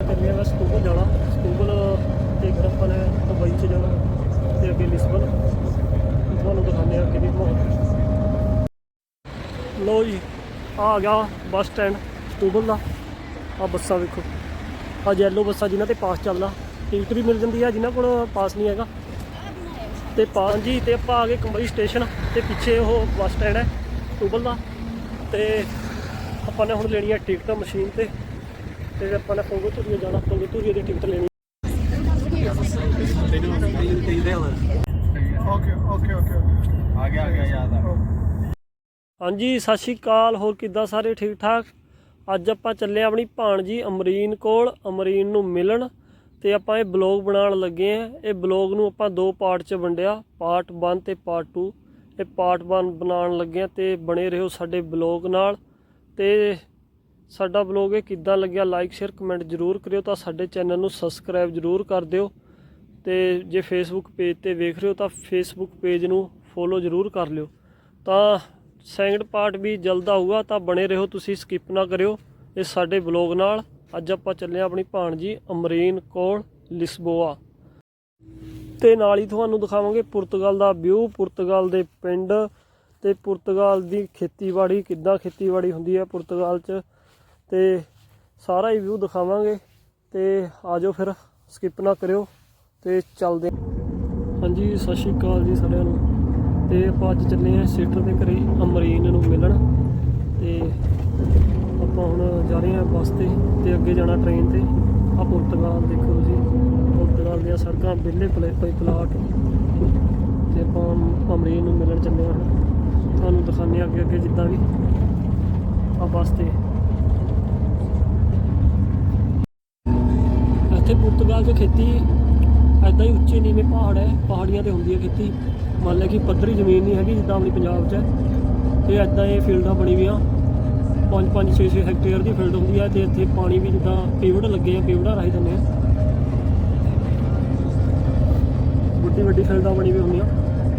ਚੱਲੇ ਆ ਸਤੂਬਲ ਜਾਣਾ। ਸਤੂਬਲ ਤੇ ਇੱਕ ਆਪਾਂ ਨੇ ਦੁਬਈ ਚ ਜਾਣਾ ਤੇ ਅੱਗੇ ਲਿਸਬਨ। ਤੁਹਾਨੂੰ ਦਿਖਾਉਂਦੇ ਆ ਅੱਗੇ ਵੀ ਮਾਹੌਲ ਲੋ ਜੀ ਆਹ ਆ ਗਿਆ ਬੱਸ ਸਟੈਂਡ ਸਟੂਬਲ ਦਾ। ਆ ਬੱਸਾਂ ਵੇਖੋ। ਆ ਯੈਲੋ ਬੱਸਾਂ ਜਿਨ੍ਹਾਂ ਤੇ ਪਾਸ ਚੱਲਦਾ। ਟਿਕਟ ਵੀ ਮਿਲ ਜਾਂਦੀ ਆ, ਜਿਨ੍ਹਾਂ ਕੋਲ ਪਾਸ ਨਹੀਂ ਹੈਗਾ। ਤੇ ਪਾਸ ਜੀ, ਤੇ ਆਪਾਂ ਆ ਗਏ ਕੰਬਈ ਸਟੇਸ਼ਨ ਤੇ ਪਿੱਛੇ ਉਹ ਬੱਸ ਸਟੈਂਡ ਹੈ ਸਟੂਬਲ ਦਾ। ਤੇ ਆਪਾਂ ਨੇ ਹੁਣ ਲੈਣੀ ਹੈ ਟਿਕਟ ਮਸ਼ੀਨ ਤੇ। ਤੇ ਆਪਾਂ ਨੇ ਪੰਗੂਤੂਰੀਆ ਜਾਣਾ ਪੰਗੂਤੂਰੀਆ ਦੀ ਟਿਕਟ ਲੈਣੀ। ਹਾਂਜੀ ਸਤਿ ਸ਼੍ਰੀ ਅਕਾਲ ਹੋਰ ਕਿੱਦਾਂ ਸਾਰੇ ਠੀਕ ਠਾਕ ਅੱਜ ਆਪਾਂ ਚੱਲੇ ਆਪਣੀ ਭਾਣ ਜੀ ਅਮਰੀਨ ਕੋਲ ਅਮਰੀਨ ਨੂੰ ਮਿਲਣ ਤੇ ਆਪਾਂ ਇਹ ਬਲੌਗ ਬਣਾਉਣ ਲੱਗੇ ਆ ਇਹ ਬਲੌਗ ਨੂੰ ਆਪਾਂ ਦੋ ਪਾਰਟ 'ਚ ਵੰਡਿਆ ਪਾਰਟ 1 ਤੇ ਪਾਰਟ 2 ਇਹ ਪਾਰਟ 1 ਬਣਾਉਣ ਲੱਗੇ ਆ ਤੇ ਬਣੇ ਰਹੋ ਸਾਡੇ ਬਲੌਗ ਨਾਲ ਤੇ ਸਾਡਾ ਬਲੌਗ ਇਹ ਕਿੱਦਾਂ ਲੱਗਿਆ ਲਾਈਕ ਸ਼ੇਅਰ ਕਮੈਂਟ ਜ਼ਰੂਰ ਕਰਿਓ ਤਾਂ ਸਾਡੇ ਚੈਨਲ ਨੂੰ ਸਬਸਕ੍ਰਾਈਬ ਜ਼ਰੂਰ ਕਰ ਦਿਓ ਤੇ ਜੇ ਫੇਸਬੁੱਕ ਪੇਜ ਤੇ ਵੇਖ ਰਹੇ ਹੋ ਤਾਂ ਫੇਸਬੁੱਕ ਪੇਜ ਨੂੰ ਫੋਲੋ ਜ਼ਰੂਰ ਕਰ ਲਿਓ। ਤਾਂ ਸੈਕਿੰਡ ਪਾਰਟ ਵੀ ਜਲਦ ਆਊਗਾ ਤਾਂ ਬਣੇ ਰਹੋ ਤੁਸੀਂ ਸਕਿਪ ਨਾ ਕਰਿਓ ਇਹ ਸਾਡੇ ਬਲੌਗ ਨਾਲ। ਅੱਜ ਆਪਾਂ ਚੱਲੇ ਹਾਂ ਆਪਣੀ ਭਾਣਜੀ ਅਮਰੀਨ ਕੋਲ ਲਿਸਬੋਆ। ਤੇ ਨਾਲ ਹੀ ਤੁਹਾਨੂੰ ਦਿਖਾਵਾਂਗੇ ਪੁਰਤਗਾਲ ਦਾ ਵਿਊ, ਪੁਰਤਗਾਲ ਦੇ ਪਿੰਡ ਤੇ ਪੁਰਤਗਾਲ ਦੀ ਖੇਤੀਬਾੜੀ, ਕਿੱਦਾਂ ਖੇਤੀਬਾੜੀ ਹੁੰਦੀ ਹੈ ਪੁਰਤਗਾਲ 'ਚ। ਤੇ ਸਾਰਾ ਹੀ ਵਿਊ ਦਿਖਾਵਾਂਗੇ ਤੇ ਆਜੋ ਫਿਰ ਸਕਿਪ ਨਾ ਕਰਿਓ ਤੇ ਚੱਲਦੇ ਹਾਂਜੀ, ਸਤਿ ਸ਼੍ਰੀ ਅਕਾਲ ਜੀ ਸਾਰਿਆਂ ਨੂੰ। ਤੇ ਆਪਾਂ ਅੱਜ ਚੱਲੇ ਆ ਸੇਟਰ ਦੇ ਘਰੇ ਅਮਰੀਨ ਨੂੰ ਮਿਲਣ। ਤੇ ਆਪਾਂ ਹੁਣ ਜਾ ਰਹੇ ਹਾਂ ਬੱਸ ਤੇ ਤੇ ਅੱਗੇ ਜਾਣਾ ਟ੍ਰੇਨ ਤੇ। ਆ ਪੁਰਤਗਾਲ ਦੇਖੋ ਤੁਸੀਂ। ਪੁਰਤਗਾਲ ਦੀਆਂ ਸੜਕਾਂ ਬਿੱਲੇ ਪਲੇ ਪਏ ਪਲਾਟ। ਤੇ ਆਪਾਂ ਅਮਰੀਨ ਨੂੰ ਮਿਲਣ ਚੱਲੇ ਹਾਂ। ਤੁਹਾਨੂੰ ਦਿਖਾਉਂਦੇ ਹਾਂ ਅੱਗੇ ਅੱਗੇ ਜਿੱਦਾਂ ਵੀ। ਆ ਬੱਸ ਤੇ। ਤੋਂ ਬਾਅਦ 'ਚ ਖੇਤੀ ਐਦਾਂ ਹੀ ਉੱਚੇ ਨੀਵੇਂ ਪਹਾੜ ਹੈ, ਪਹਾੜੀਆਂ ਤੇ ਹੁੰਦੀ ਹੈ ਖੇਤੀ। ਮੰਨ ਲੈ ਕਿ ਪੱਧਰੀ ਜ਼ਮੀਨ ਨਹੀਂ ਹੈਗੀ ਜਿੱਦਾਂ ਆਪਣੀ ਪੰਜਾਬ 'ਚ ਹੈ, ਤੇ ਐਦਾਂ ਇਹ ਫੀਲਡਾਂ ਬਣੀ ਵੀਆਂ 5 5 6 6 ਹੈਕਟੇਅਰ ਦੀ ਫੀਲਡ ਹੁੰਦੀ ਹੈ ਤੇ ਇੱਥੇ ਪਾਣੀ ਵੀ ਜਿੱਦਾਂ ਪੀਵੜ ਲੱਗੇ ਆ, ਪੀਵੜਾ ਰਾਹੀਂ ਦਿੰਦੇ ਆ। ਵੱਡੀ ਵੱਡੀ ਫੀਲਡਾਂ ਬਣੀ ਵੀ ਹੁੰਦੀਆਂ।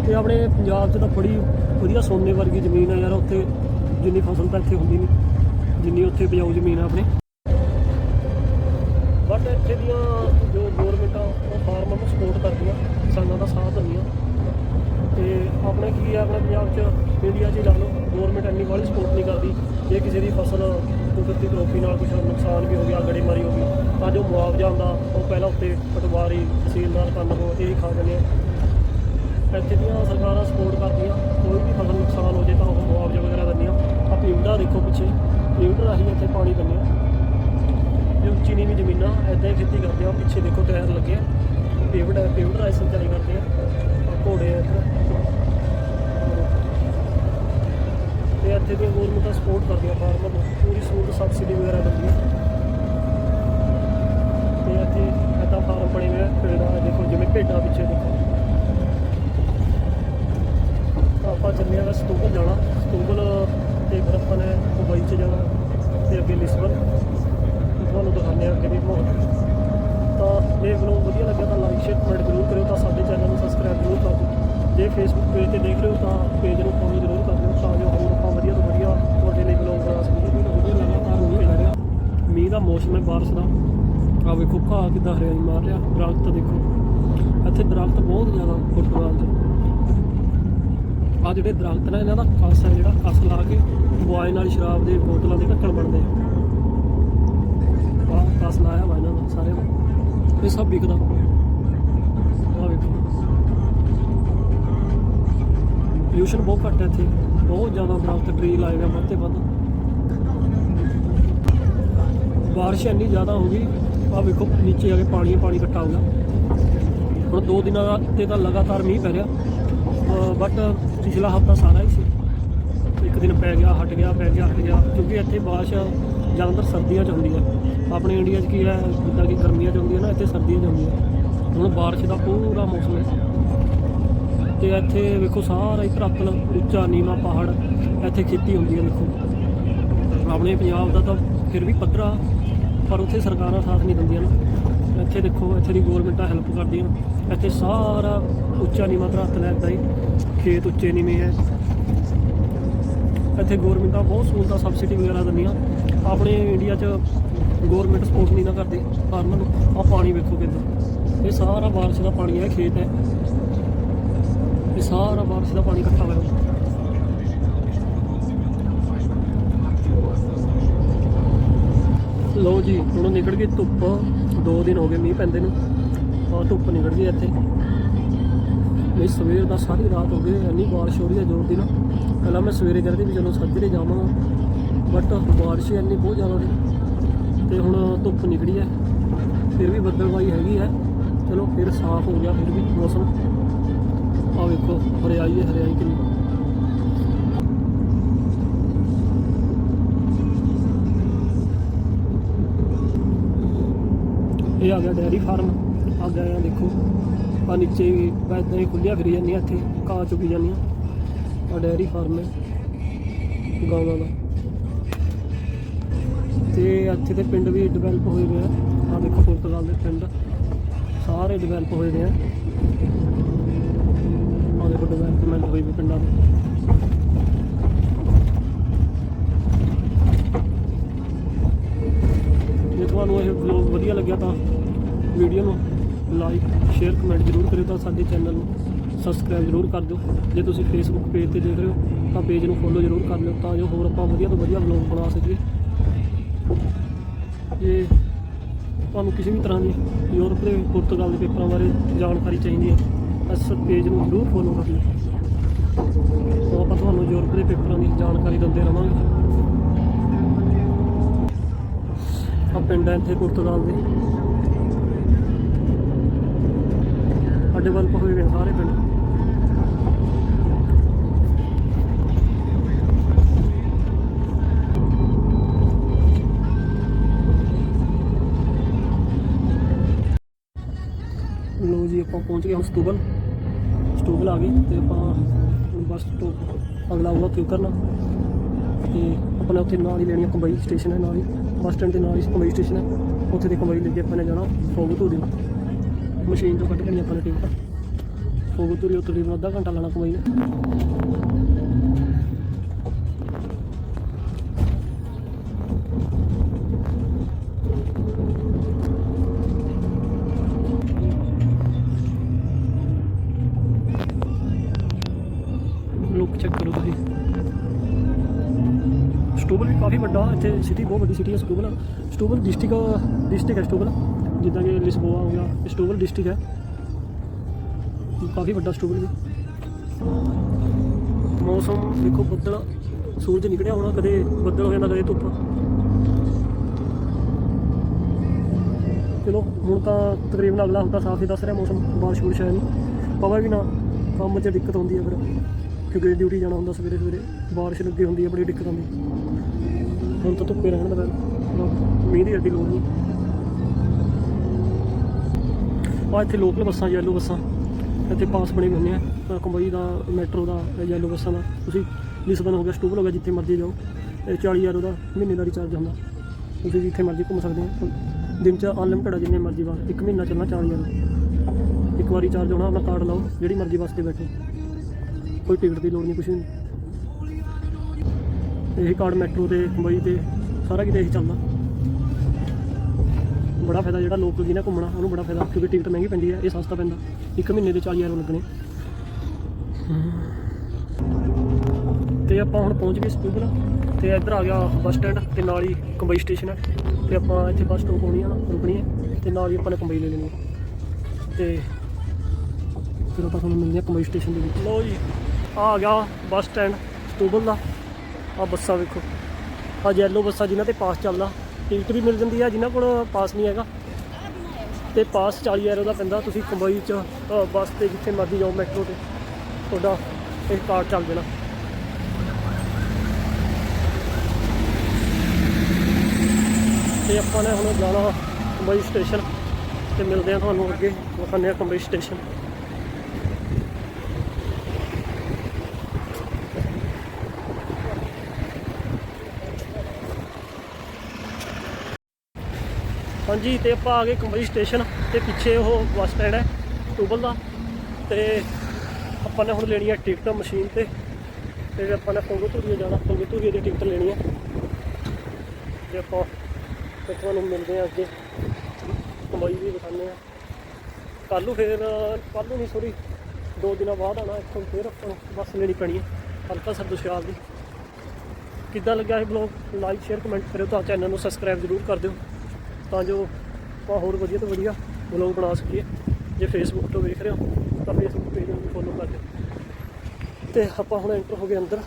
ਤੇ ਆਪਣੇ ਪੰਜਾਬ 'ਚ ਤਾਂ ਬੜੀ ਵਧੀਆ ਸੋਨੇ ਵਰਗੀ ਜ਼ਮੀਨ ਆ ਯਾਰ, ਉੱਥੇ ਜਿੰਨੀ ਫਸਲ ਤਾਂ ਇੱਥੇ ਹੁੰਦੀ ਨਹੀਂ, ਜਿੰਨੀ ਉੱਥੇ ਉਪਜਾਊ ਜ਼ਮੀਨ ਆ ਆਪਣੇ। ਬਟ ਇੱਥੇ ਦੀਆਂ ਜੋ ਗਵਰਨਮੈਂਟਾਂ ਉਹ ਫਾਰਮਰ ਨੂੰ ਸਪੋਰਟ ਕਰਦੀਆਂ, ਕਿਸਾਨਾਂ ਦਾ ਸਾਥ ਦਿੰਦੀਆਂ। ਤੇ ਆਪਣੇ ਕੀ ਹੈ ਆਪਣੇ ਪੰਜਾਬ 'ਚ ਇੰਡੀਆ 'ਚ ਹੀ ਲਾ ਲਓ ਗਵਰਨਮੈਂਟ ਇੰਨੀ ਵਾਲੀ ਸਪੋਰਟ ਨਹੀਂ ਕਰਦੀ। ਜੇ ਕਿਸੇ ਦੀ ਫਸਲ ਕੁਦਰਤੀ ਕਰੋਪੀ ਨਾਲ ਕੁਝ ਨੁਕਸਾਨ ਵੀ ਹੋ ਗਿਆ, ਗੜੇਮਾਰੀ ਹੋ ਗਈ, ਤਾਂ ਜੋ ਮੁਆਵਜ਼ਾ ਹੁੰਦਾ, ਉਹ ਪਹਿਲਾਂ ਉੱਤੇ ਪਟਵਾਰੀ, ਤਹਿਸੀਲਦਾਰ, ਕੰਨ ਕੋ ਇਹ ਖਾ ਜਾਂਦੇ ਆ। ਇੱਥੇ ਦੀਆਂ ਸਰਕਾਰਾਂ ਸਪੋਰਟ ਕਰਦੀਆਂ, ਕੋਈ ਵੀ ਫਸਲ ਨੁਕਸਾਨ ਹੋ ਜੇ ਤਾਂ ਉਹ ਮੁਆਵਜ਼ਾ ਵਗੈਰਾ ਦਿੰਦੀਆਂ। ਆ ਪਿੰਡਾ ਦੇਖੋ ਪਿੱਛੇ ਪਿੰਡ ਰਾਹੀਂ ਇੱਥੇ ਪਾਣੀ ਦਿੰਦੇ ਆ। ਇਹ ਚੀਨੀ ਨੀਵੀਂ ਜ਼ਮੀਨਾਂ ਐਦਾਂ ਹੀ ਖੇਤੀ ਕਰਦੇ ਆ ਪਿੱਛੇ ਦੇਖੋ ਟਾਇਰ ਲੱਗੇ ਆ। ਪੇਵਡ ਹੈ ਪੇਵਡ ਰਾਈ ਸਿੰਚਾਈ ਕਰਦੇ ਆ। ਘੋੜੇ ਆ ਇੱਧਰ। ਤੇ ਇੱਥੇ ਦੀਆਂ ਗੌਰਮੈਂਟਾਂ ਸਪੋਰਟ ਕਰਦੀਆਂ ਫਾਰਮਰ ਨੂੰ। ਪੂਰੀ ਸਹੂਲਤ ਸਬਸਿਡੀ ਵਗੈਰਾ ਦਿੰਦੀ ਹੈ ਤੇ ਇੱਥੇ ਐਦਾਂ ਫਾਰਮ ਬਣੇ ਹੋਏ ਆ ਭੇਡਾਂ ਦੇਖੋ ਜਿਵੇਂ ਭੇਡਾਂ ਪਿੱਛੇ ਦੇਖੋ। ਤਾਂ ਆਪਾਂ ਚੱਲੇ ਆ ਸਤੂਬਲ ਜਾਣਾ। ਸਤੂਬਲ ਤੇ ਫਿਰ ਆਪਾਂ ਨੇ ਦੁਬਈ ਚ ਜਾਣਾ ਤੇ ਅੱਗੇ ਲਿਸਬਨ। ਤੁਹਾਨੂੰ ਦਿਖਾਉਂਦੇ ਆ ਅੱਗੇ ਵੀ ਮਾਹੌਲ ਤਾਂ ਇਹ ਵਲੋਗ ਵਧੀਆ ਲੱਗਿਆ ਤਾਂ ਲਾਈਕ ਸ਼ੇਅਰ ਕਮੈਂਟ ਜ਼ਰੂਰ ਕਰਿਓ ਤਾਂ ਸਾਡੇ ਚੈਨਲ ਨੂੰ ਸਬਸਕ੍ਰਾਈਬ ਜ਼ਰੂਰ ਕਰ ਦਿਓ। ਜੇ ਫੇਸਬੁੱਕ ਪੇਜ ਤੇ ਦੇਖ ਰਹੇ ਹੋ ਤਾਂ ਪੇਜ ਨੂੰ ਫੋਲੋ ਜ਼ਰੂਰ ਕਰ ਦਿਓ ਤਾਂ ਜੋ ਹੋਰ ਆਪਾਂ ਵਧੀਆ ਤੋਂ ਵਧੀਆ ਤੁਹਾਡੇ ਲਈ ਵਲੋਗ ਬਣਾ ਸਕੀਏ ਵਧੀਆ ਲਗਾਤਾਰ ਮੀਂਹ ਪੈ ਰਿਹਾ ਮੀਂਹ ਦਾ ਮੌਸਮ ਹੈ ਬਾਰਿਸ਼ ਦਾ। ਆ ਵੇਖੋ ਘਾਹ ਕਿੱਦਾਂ ਹਰਿਆਈ ਮਾਰ ਰਿਹਾ। ਦਰਖਤ ਦੇਖੋ। ਇੱਥੇ ਦਰਖਤ ਬਹੁਤ ਜ਼ਿਆਦਾ ਪੁਰਤਗਾਲ 'ਚ ਆ ਜਿਹੜੇ ਦਰਖਤ ਨੇ, ਇਹਨਾਂ ਦਾ ਕਸ ਹੈ ਜਿਹੜਾ। ਕਸ ਲਾ ਕੇ ਵਾਈਨ ਵਾਲੀ ਸ਼ਰਾਬ ਦੇ ਬੋਤਲਾਂ ਦੇ ਢੱਕਣ ਬਣਦੇ ਆ। ਆਹ ਲਾਇਆ ਵਾ ਇਹਨਾਂ ਦਾ ਸਾਰੇ। ਦਾ ਇਹ ਸਭ ਵਿਕਦਾ। ਆ ਵੇਖੋ। ਪੋਲਿਊਸ਼ਨ ਬਹੁਤ ਘੱਟ ਹੈ ਇੱਥੇ। ਬਹੁਤ ਜ਼ਿਆਦਾ ਦਰਖਤ ਟਰੀ ਲਾਏ ਹੋਏ ਵੱਧ ਤੇ ਵੱਧ। ਬਾਰਿਸ਼ ਇੰਨੀ ਜ਼ਿਆਦਾ ਹੋ ਗਈ। ਆ ਵੇਖੋ, ਨੀਚੇ ਆ ਕੇ ਪਾਣੀ ਪਾਣੀ ਇਕੱਠਾ ਹੋ ਗਿਆ। ਹੁਣ ਦੋ ਦਿਨਾਂ ਦਾ ਤੇ ਤਾਂ ਲਗਾਤਾਰ ਮੀਂਹ ਪੈ ਰਿਹਾ। ਬਟ ਪਿਛਲਾ ਹਫਤਾ ਸਾਰਾ ਹੀ ਸੀ। ਇੱਕ ਦਿਨ ਪੈ ਗਿਆ, ਹਟ ਗਿਆ, ਪੈ ਗਿਆ, ਹਟ ਗਿਆ। ਕਿਉਂਕਿ ਇੱਥੇ ਬਾਰਿਸ਼ ਜ਼ਿਆਦਾਤਰ ਸਰਦੀਆਂ 'ਚ ਹੁੰਦੀ ਹੈ ਆਪਣੇ ਇੰਡੀਆ 'ਚ ਕੀ ਹੈ ਜਿੱਦਾਂ ਕਿ ਗਰਮੀਆਂ 'ਚ ਹੁੰਦੀ ਹੈ ਨਾ, ਇੱਥੇ ਸਰਦੀਆਂ 'ਚ ਹੁੰਦੀ ਹੈ ਹੁਣ ਬਾਰਿਸ਼ ਦਾ ਪੂਰਾ ਮੌਸਮ ਹੈ ਤੇ ਇੱਥੇ ਵੇਖੋ ਸਾਰਾ ਹੀ ਧਰਾਤਲ ਉੱਚਾ ਨੀਵਾਂ ਪਹਾੜ, ਇੱਥੇ ਖੇਤੀ ਹੁੰਦੀ ਹੈ ਦੇਖੋ ਆਪਣੇ ਪੰਜਾਬ ਦਾ ਤਾਂ ਫਿਰ ਵੀ ਪੱਧਰਾ, ਪਰ ਉੱਥੇ ਸਰਕਾਰਾਂ ਸਾਥ ਨਹੀਂ ਦਿੰਦੀਆਂ ਨਾ। ਇੱਥੇ ਦੇਖੋ, ਇੱਥੇ ਦੀ ਗਵਰਨਮੈਂਟਾਂ ਹੈਲਪ ਕਰਦੀਆਂ ਇੱਥੇ ਸਾਰਾ ਉੱਚਾ ਨੀਵਾਂ ਧਰਾਤਲ ਹੈ ਇੱਦਾਂ ਹੀ। ਖੇਤ ਉੱਚੇ ਨੀਵੇਂ ਹੈ ਇੱਥੇ ਗਵਰਨਮੈਂਟਾਂ ਬਹੁਤ ਸਹੂਲਤਾਂ ਸਬਸਿਡੀ ਵਗੈਰਾ ਦਿੰਦੀਆਂ। ਆਪਣੇ ਇੰਡੀਆ 'ਚ ਗਵਰਨਮੈਂਟ ਸਪੋਰਟ ਨਹੀਂ ਨਾ ਕਰਦੀ ਫਾਰਮਰ ਨੂੰ ਆ ਪਾਣੀ ਵੇਖੋ ਕਿੱਦਾਂ ਇਹ ਸਾਰਾ ਬਾਰਿਸ਼ ਦਾ ਪਾਣੀ ਹੈ ਖੇਤ ਹੈ। ਇਹ ਸਾਰਾ ਬਾਰਿਸ਼ ਦਾ ਪਾਣੀ ਇਕੱਠਾ ਹੋਇਆ। ਲੋ ਜੀ, ਹੁਣ ਨਿਕਲ ਗਈ ਧੁੱਪ। 2 ਦਿਨ ਹੋ ਗਏ ਮੀਂਹ ਪੈਂਦੇ ਨੂੰ। ਆ ਧੁੱਪ ਨਿਕਲ ਗਈ ਇੱਥੇ। ਨਹੀਂ, ਸਵੇਰ ਦਾ ਸਾਰੀ ਰਾਤ ਹੋ ਗਈ, ਇੰਨੀ ਬਾਰਿਸ਼ ਹੋ ਰਹੀ ਹੈ ਜ਼ੋਰ ਦੀ ਨਾ। ਪਹਿਲਾਂ ਮੈਂ ਸਵੇਰੇ ਕਹਿੰਦੀ ਵੀ ਚਲੋ ਸੱਜਰੇ ਜਾਵਾਂਗਾ। ਬਟ ਬਾਰਿਸ਼ ਇੰਨੀ ਬਹੁਤ ਜ਼ਿਆਦਾ ਸੀ ਤੇ ਹੁਣ ਧੁੱਪ ਨਿਕਲੀ ਹੈ। ਫਿਰ ਵੀ ਬੱਦਲਵਾਈ ਹੈਗੀ ਹੈ। ਚਲੋ ਫਿਰ ਸਾਫ਼ ਹੋ ਗਿਆ, ਫਿਰ ਵੀ ਮੌਸਮ। ਆ ਵੇਖੋ, ਹਰਿਆਈ ਹੈ, ਹਰਿਆਈ ਕਿੰਨੀ। ਇਹ ਆ ਗਿਆ ਡੈਰੀ ਫਾਰਮ। ਆ ਗਏ ਦੇਖੋ। ਆ ਨੀਚੇ ਵੀ ਇਦਾਂ ਹੀ ਖੁੱਲੀਆਂ ਫਿਰੀ ਜਾਂਦੀਆਂ ਇੱਥੇ, ਘਾਹ ਚੁਗੀ ਜਾਂਦੀਆਂ। ਆ ਡੈਰੀ ਫਾਰਮ ਹੈ, ਗਾਵਾਂ ਦਾ। ਤੇ ਇੱਥੇ ਦੇ ਪਿੰਡ ਵੀ ਡਿਵੈਲਪ ਹੋਏ ਹੋਏ ਆ। ਆ ਦੇਖੋ ਪੁਰਤਗਾਲ ਦੇ ਪਿੰਡ। ਸਾਰੇ ਡਿਵੈਲਪ ਹੋਏ ਨੇ ਆ। ਆ ਦੇਖੋ ਡਿਵੈਲਪਮੈਂਟ ਹੋਈ ਵੀ ਪਿੰਡਾਂ ਦੀ। ਜੇ ਤੁਹਾਨੂੰ ਇਹ ਵਲੌਗ ਵਧੀਆ ਲੱਗਿਆ ਤਾਂ ਵੀਡੀਓ ਨੂੰ ਲਾਈਕ ਸ਼ੇਅਰ ਕਮੈਂਟ ਜ਼ਰੂਰ ਕਰਿਓ ਤਾਂ ਸਾਡੇ ਚੈਨਲ ਨੂੰ ਸਬਸਕ੍ਰਾਈਬ ਜ਼ਰੂਰ ਕਰ ਦਿਓ। ਜੇ ਤੁਸੀਂ ਫੇਸਬੁੱਕ ਪੇਜ ਤੇ ਦੇਖ ਰਹੇ ਹੋ ਤਾਂ ਪੇਜ ਨੂੰ ਫੋਲੋ ਜ਼ਰੂਰ ਕਰ ਲਿਓ ਤਾਂ ਜੋ ਹੋਰ ਆਪਾਂ ਵਧੀਆ ਤੋਂ ਵਧੀਆ ਵਲੌਗ ਬਣਾ ਸਕੀਏ। ਜੇ, ਤੁਹਾਨੂੰ ਕਿਸੇ ਵੀ ਤਰ੍ਹਾਂ ਦੀ ਯੂਰਪ ਦੇ ਪੁਰਤਗਾਲ ਦੇ ਪੇਪਰਾਂ ਬਾਰੇ ਜਾਣਕਾਰੀ ਚਾਹੀਦੀ ਹੈ, ਇਸ ਪੇਜ ਨੂੰ ਜ਼ਰੂਰ ਫੋਲੋ ਕਰ ਲਿਓ। ਤਾਂ ਆਪਾਂ ਤੁਹਾਨੂੰ ਯੂਰਪ ਦੇ ਪੇਪਰਾਂ ਦੀ ਜਾਣਕਾਰੀ ਦਿੰਦੇ ਰਵਾਂਗੇ। ਆ ਪਿੰਡ ਹੈ ਇੱਥੇ ਪੁਰਤਗਾਲ ਦੇ। ਸਾਡੇ ਵੱਲ ਹੋਏ ਹੋਏ ਸਾਰੇ ਪਿੰਡ। ਆਪਾਂ ਸਟੂਬਲ। ਸਟੂਬਲ ਆ ਗਈ ਤੇ ਆਪਾਂ ਹੁਣ ਬਸ ਤੋਂ ਅਗਲਾ ਹੋਊਗਾ ਕਿਉਂ ਕਰਨਾ ਤੇ ਆਪਣਾ ਉੱਥੇ ਨਾਲ ਹੀ ਲੈਣੀ ਆ ਕੰਬਾਈ ਸਟੇਸ਼ਨ ਹੈ, ਨਾਲ ਹੀ ਬੱਸ ਸਟੈਂਡ ਦੇ ਨਾਲ ਹੀ ਕੰਬਾਈ ਸਟੇਸ਼ਨ ਹੈ। ਉੱਥੇ ਦੇ ਕੰਬਾਈ ਲੈ ਕੇ ਆਪਾਂ ਨੇ ਜਾਣਾ ਫੋਗਤੂਰੀ ਮਸ਼ੀਨ ਤੋਂ ਕੱਢ ਕੇ ਆਪਾਂ ਨੇ ਟਿਕਟ। ਫੋਗਤੂਰੀ ਉੱਤੇ ਤਕਰੀਬਨ ਅੱਧਾ ਘੰਟਾ ਲਾਣਾ ਕੰਬਾਈ ਨੇ। ਚੈੱਕ ਕਰੋ ਤੁਸੀਂ। ਸਟੂਬਲ ਵੀ ਕਾਫੀ ਵੱਡਾ, ਇੱਥੇ ਸਿਟੀ ਬਹੁਤ ਵੱਡੀ ਸਿਟੀ ਹੈ ਸਟੂਬਲ ਸਟੂਬਲ ਡਿਸਟ੍ਰਿਕਟ ਡਿਸਟ੍ਰਿਕਟ ਹੈ ਸਟੂਬਲ ਜਿੱਦਾਂ ਕਿ ਲਿਸਬੋਆ ਹੋ ਗਿਆ, ਇਹ ਸਟੂਬਲ ਡਿਸਟ੍ਰਿਕਟ ਹੈ। ਕਾਫੀ ਵੱਡਾ ਸਟੂਬਲ ਵੀ। ਮੌਸਮ ਦੇਖੋ, ਬੱਦਲ, ਸੂਰਜ ਨਿਕਲਿਆ ਹੋਣਾ, ਕਦੇ ਬੱਦਲ ਹੋ ਜਾਂਦਾ, ਕਦੇ ਧੁੱਪ। ਚਲੋ, ਹੁਣ ਤਾਂ ਤਕਰੀਬਨ ਅਗਲਾ ਹਫਤਾ ਸਾਫ਼ ਹੀ ਦੱਸ ਰਿਹਾ ਮੌਸਮ ਬਾਰਿਸ਼ ਬੁਰਸ਼ ਹੈ ਨਹੀਂ ਪਵੇ ਵੀ ਨਾ, ਕੰਮ 'ਚ ਦਿੱਕਤ ਹੁੰਦੀ ਹੈ ਫਿਰ। ਕਿਉਂਕਿ ਡਿਊਟੀ ਜਾਣਾ ਹੁੰਦਾ ਸਵੇਰੇ ਸਵੇਰੇ, ਬਾਰਿਸ਼ ਲੱਗੀ ਹੁੰਦੀ ਹੈ ਬੜੀ ਦਿੱਕਤਾਂ ਦੀ ਹੁਣ ਤਾਂ ਧੁੱਪੇ ਰਹਿਣ ਦਾ ਮੀਂਹ ਦੀ ਐਡੀ ਲੋੜ ਨਹੀਂ। ਆ ਇੱਥੇ ਲੋਕਲ ਬੱਸਾਂ ਯੈਲੋ ਬੱਸਾਂ, ਇੱਥੇ ਪਾਸ ਬਣੇ ਹੋਏ ਹੁੰਦੇ ਆ। ਕੰਬਈ ਦਾ ਮੈਟਰੋ ਦਾ ਯੈਲੋ ਬੱਸਾਂ ਦਾ। ਤੁਸੀਂ ਲਿਸਬਨ ਹੋ ਗਿਆ ਸਟੂਬਲ ਹੋ ਗਿਆ, ਜਿੱਥੇ ਮਰਜ਼ੀ ਜਾਓ। ਇਹ 40 ਯੂਰੋ ਦਾ ਮਹੀਨੇ ਦਾ ਰਿਚਾਰਜ ਹੁੰਦਾ। ਤੁਸੀਂ ਜਿੱਥੇ ਮਰਜ਼ੀ ਘੁੰਮ ਸਕਦੇ ਹੋ। ਦਿਨ ਚ ਅਨਲਿਮਟਿਡ ਆ, ਜਿੰਨੇ ਮਰਜ਼ੀ ਵਾਰ ਇੱਕ ਮਹੀਨਾ ਚੱਲਣਾ 40 ਯੂਰੋ ਇੱਕ ਵਾਰੀ ਚਾਰਜ ਹੋਣਾ, ਆਪਣਾ ਕਾਰਡ ਲਾਓ, ਜਿਹੜੀ ਮਰਜ਼ੀ ਬੱਸ ਤੇ ਬੈਠੋ। ਕੋਈ ਟਿਕਟ ਦੀ ਲੋੜ ਨਹੀਂ, ਕੁਛ ਨਹੀਂ। ਇਹ ਕਾਰਡ ਮੈਟਰੋ ਤੇ, ਮੁੰਬਈ ਤੇ, ਸਾਰਾ ਕਿਤੇ ਇਹੀ ਚੱਲਦਾ। ਬੜਾ ਫਾਇਦਾ ਜਿਹੜਾ ਲੋਕਲ ਜਿਹਨੇ ਘੁੰਮਣਾ, ਉਹਨੂੰ ਬੜਾ ਫਾਇਦਾ, ਕਿਉਂਕਿ ਟਿਕਟ ਮਹਿੰਗੀ ਪੈਂਦੀ ਹੈ, ਇਹ ਸਸਤਾ ਪੈਂਦਾ। ਇੱਕ ਮਹੀਨੇ ਦੇ 40 ਯੂਰੋ ਲੱਗਣੇ। ਤੇ ਆਪਾਂ ਹੁਣ ਪਹੁੰਚ ਗਏ ਸਟੂਬਲ ਤੇ ਇੱਧਰ ਆ ਗਿਆ ਬੱਸ ਸਟੈਂਡ ਤੇ ਨਾਲ ਹੀ ਕੰਬਈ ਸਟੇਸ਼ਨ ਹੈ। ਤੇ ਆਪਾਂ ਇੱਥੇ ਬੱਸ ਸਟੋਪ ਆਉਣੀ ਆ, ਰੁਕਣੀ ਹੈ, ਤੇ ਨਾਲ ਹੀ ਆਪਾਂ ਨੇ ਕੰਬਈ ਲੈ ਲੈਣੀ ਹੈ। ਤੇ ਫਿਰ ਆਪਾਂ ਤੁਹਾਨੂੰ ਮਿਲਦੇ ਹਾਂ ਕੰਬਈ ਸਟੇਸ਼ਨ ਦੇ ਵਿੱਚ। ਲਓ ਜੀ। ਆ ਆ ਗਿਆ ਬੱਸ ਸਟੈਂਡ ਸਟੂਬਲ ਦਾ। ਆ ਬੱਸਾਂ ਵੇਖੋ। ਆ ਯੈਲੋ ਬੱਸਾਂ ਜਿਨ੍ਹਾਂ ਤੇ ਪਾਸ ਚੱਲਦਾ। ਟਿਕਟ ਵੀ ਮਿਲ ਜਾਂਦੀ ਹੈ ਜਿਨ੍ਹਾਂ ਕੋਲ ਪਾਸ ਨਹੀਂ ਹੈਗਾ। ਤੇ ਪਾਸ 40 ਯੂਰੋ ਦਾ ਪੈਂਦਾ, ਤੁਸੀਂ ਕੰਬਈ ਚ ਬੱਸ ਤੇ ਜਿੱਥੇ ਮਰਜ਼ੀ ਜਾਓ ਮੈਟਰੋ ਤੇ। ਤੁਹਾਡਾ ਇੱਕ ਕਾਰਡ ਚੱਲ ਜਾਣਾ। ਤੇ ਆਪਾਂ ਨੇ ਹੁਣ ਜਾਣਾ ਕੰਬਈ ਸਟੇਸ਼ਨ ਤੇ ਮਿਲਦੇ ਆ ਤੁਹਾਨੂੰ ਅੱਗੇ ਵਿਖਾਉਂਦੇ ਆ ਕੰਬਈ ਸਟੇਸ਼ਨ ਹਾਂਜੀ, ਤੇ ਆਪਾਂ ਆ ਗਏ ਕੰਬਈ ਸਟੇਸ਼ਨ ਤੇ ਪਿੱਛੇ ਉਹ ਬੱਸ ਸਟੈਂਡ ਹੈ, ਟੂਬਲ ਦਾ। ਤੇ ਆਪਾਂ ਨੇ ਹੁਣ ਲੈਣੀ ਹੈ ਟਿਕਟ ਮਸ਼ੀਨ ਤੇ। ਤੇ ਆਪਾਂ ਨੇ ਫੋਗੋ ਧੂਰੀਏ ਜਾਣਾ ਫੋਗੋ ਧੂਰੀਏ ਦੀ ਟਿਕਟ ਲੈਣੀ ਹੈ। ਤੇ ਆਪਾਂ ਫਿਰ ਤੁਹਾਨੂੰ ਮਿਲਦੇ ਆ ਅੱਗੇ। ਕੰਬਾਈ ਵੀ ਦਿਖਾਉਂਦੇ ਆ ਕੱਲ੍ਹ ਨੂੰ ਫਿਰ, ਕੱਲ੍ਹ ਨੂੰ ਨਹੀਂ ਸੋਰੀ ਦੋ ਦਿਨਾਂ ਬਾਅਦ ਆਣਾ ਇੱਥੋਂ ਫਿਰ ਆਪਾਂ ਬੱਸ ਲੈਣੀ ਪੈਣੀ ਹੈ, ਹਲਕਾ ਸਰ ਦੀ। ਕਿੱਦਾਂ ਲੱਗਿਆ ਇਹ ਬਲੌਗ ਲਾਈਕ ਸ਼ੇਅਰ ਕਮੈਂਟ ਕਰਿਓ, ਤਾਂ ਚੈਨਲ ਨੂੰ ਸਬਸਕ੍ਰਾਈਬ ਜ਼ਰੂਰ ਕਰ ਦਿਓ। ਤਾਂ ਜੋ ਆਪਾਂ ਹੋਰ ਵਧੀਆ ਤੋਂ ਵਧੀਆ ਬਲੌਗ ਬਣਾ ਸਕੀਏ। ਜੇ ਫੇਸਬੁੱਕ ਤੋਂ ਵੇਖ ਰਹੇ ਹੋ, ਤਾਂ ਫੇਸਬੁੱਕ ਪੇਜ ਨੂੰ ਫੋਲੋ ਕਰ ਦਿਓ। ਤੇ ਆਪਾਂ ਹੁਣ ਐਂਟਰ ਹੋ ਗਏ ਅੰਦਰ।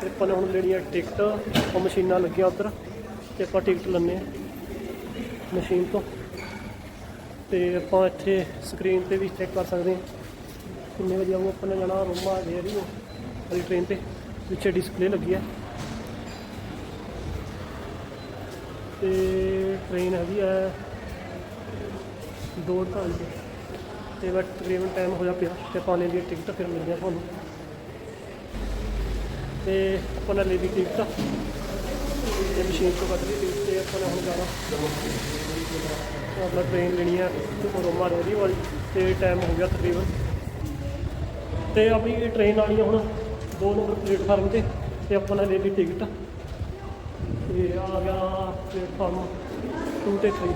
ਤੇ ਆਪਾਂ ਨੇ ਹੁਣ ਲੈਣੀ ਹੈ ਟਿਕਟ ਉਹ ਮਸ਼ੀਨਾਂ ਲੱਗੀਆਂ ਉੱਧਰ, ਤੇ ਆਪਾਂ ਟਿਕਟ ਲੈਣੇ ਆ ਮਸ਼ੀਨ ਤੋਂ। ਤੇ ਆਪਾਂ ਇੱਥੇ ਸਕਰੀਨ ਤੇ ਵੀ ਚੈੱਕ ਕਰ ਸਕਦੇ ਹਾਂ ਕਿੰਨੇ ਵਜੇ ਆਊ। ਆਪਾਂ ਨੇ ਜਾਣਾ ਰੋਮਾ ਡੇਅਰੀ ਵਾਲੀ ਟ੍ਰੇਨ ਤੇ, ਪਿੱਛੇ ਡਿਸਪਲੇ ਲੱਗੀ ਹੈ ਤੇ ਟ੍ਰੇਨ ਹੈਗੀ ਹੈ ਦੋ ਢਾਈ ਦੀ ਤੇ ਬਟ ਤਕਰੀਬਨ ਟਾਈਮ ਹੋਇਆ ਪਿਆ ਤੇ ਆਪਾਂ ਨੇ ਲਈ ਟਿਕਟ ਫਿਰ ਮਿਲਦੇ ਆ ਤੁਹਾਨੂੰ। ਤੇ ਆਪਾਂ ਨੇ ਲਈ ਦੀ ਟਿਕਟ ਤੇ ਮਸ਼ੀਨ ਤੋਂ ਕੱਢ ਲਈ ਟਿਕਟ ਤੇ ਆਪਾਂ ਨੇ ਹੁਣ ਜਾਣਾ। ਆਪਣਾ ਟ੍ਰੇਨ ਲੈਣੀ ਹੈ ਰੋਮਾ ਰੋਰੀ ਵਾਲੀ। ਤੇ ਟਾਈਮ ਹੋ ਗਿਆ ਤਕਰੀਬਨ। ਤੇ ਆਪਣੀ ਇਹ ਟ੍ਰੇਨ ਆਣੀ ਹੁਣ, ਦੋ ਨੰਬਰ ਪਲੇਟਫਾਰਮ ਤੇ ਤੇ ਆਪਾਂ ਨੇ ਲੈ ਲਈ ਟਿਕਟ ਤੇ ਆ ਗਿਆ ਪਲੇਟਫਾਰਮ 2 ਤੇ 3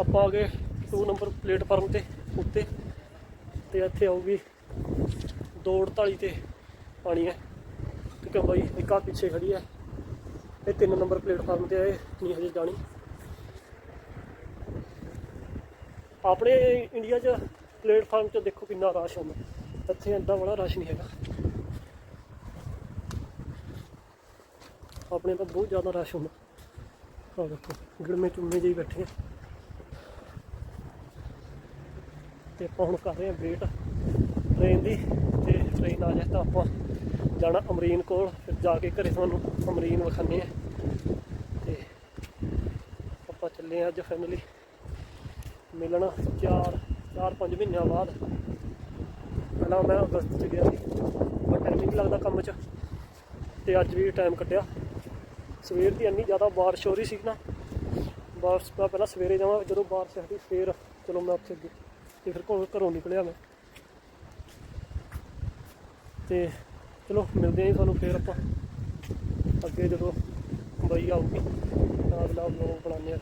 ਆਪਾਂ ਆ ਗਏ 2 ਨੰਬਰ ਪਲੇਟਫਾਰਮ ਤੇ ਉੱਤੇ ਤੇ ਇੱਥੇ ਆਊਗੀ 2:48 ਤੇ ਪਾਣੀ ਹੈ। ਕਿਉਂਕਿ ਬਾਈ, ਇੱਕ ਆ ਪਿੱਛੇ ਖੜੀ ਹੈ। ਇਹ 3 ਨੰਬਰ ਪਲੇਟਫਾਰਮ ਤੇ ਆਏ, ਨਹੀਂ ਹਜੇ ਜਾਣੀ। ਆਪਣੇ ਇੰਡੀਆ 'ਚ ਪਲੇਟਫਾਰਮ 'ਚ ਦੇਖੋ ਕਿੰਨਾ ਰਸ਼ ਹੁੰਦਾ। ਇੱਥੇ ਐਡਾ ਬੜਾ ਰਸ਼ ਨਹੀਂ ਹੈਗਾ। ਆਪਣੇ ਤਾਂ ਬਹੁਤ ਜ਼ਿਆਦਾ ਰਸ਼ ਹੁੰਦਾ। ਆ ਦੇਖੋ ਗਿੜਮੇ ਚੁੰਮੇ ਜਿਹੀ ਬੈਠੇ ਆ। ਤੇ ਆਪਾਂ ਹੁਣ ਕਰ ਰਹੇ ਹਾਂ ਵੇਟ ਟ੍ਰੇਨ ਦੀ, ਤੇ ਟ੍ਰੇਨ ਆ ਜਾਏ ਤਾਂ ਆਪਾਂ ਜਾਣਾ ਅਮਰੀਨ ਕੋਲ, ਫਿਰ ਜਾ ਕੇ ਘਰੇ ਤੁਹਾਨੂੰ ਅਮਰੀਨ ਵਿਖਾਉਂਦੇ ਆ। ਤੇ ਆਪਾਂ ਚੱਲੇ ਹਾਂ ਅੱਜ ਫਾਈਨਲੀ ਮਿਲਣਾ ਚਾਰ ਚਾਰ ਪੰਜ ਮਹੀਨਿਆਂ ਬਾਅਦ। ਪਹਿਲਾਂ ਮੈਂ ਅਗਸਤ ਚ ਗਿਆ ਸੀ ਪਰ ਟਾਈਮ ਨਹੀਂ ਲੱਗਦਾ ਕੰਮ 'ਚ। ਤੇ ਅੱਜ ਵੀ ਟਾਈਮ ਕੱਢਿਆ। ਸਵੇਰ ਦੀ ਇੰਨੀ ਜ਼ਿਆਦਾ ਬਾਰਿਸ਼ ਹੋ ਰਹੀ ਸੀ ਨਾ, ਬਾਰਿਸ਼ ਮੈਂ ਪਹਿਲਾਂ ਸਵੇਰੇ ਜਾਵਾਂ, ਜਦੋਂ ਬਾਰਿਸ਼ ਹਟੀ ਫੇਰ ਚਲੋ ਮੈਂ ਉੱਥੇ ਅੱਗੇ, ਤੇ ਫਿਰ ਘਰੋਂ ਘਰੋਂ ਨਿਕਲਿਆ ਮੈਂ। ਤੇ ਚਲੋ, ਮਿਲਦੇ ਹਾਂ ਜੀ ਤੁਹਾਨੂੰ ਫੇਰ ਆਪਾਂ। ਅੱਗੇ ਜਦੋਂ ਬਾਈ ਆਊਗੀ, ਤਾਂ ਅਗਲਾ ਵਲੋਗ ਬਣਾਉਂਦੇ ਆ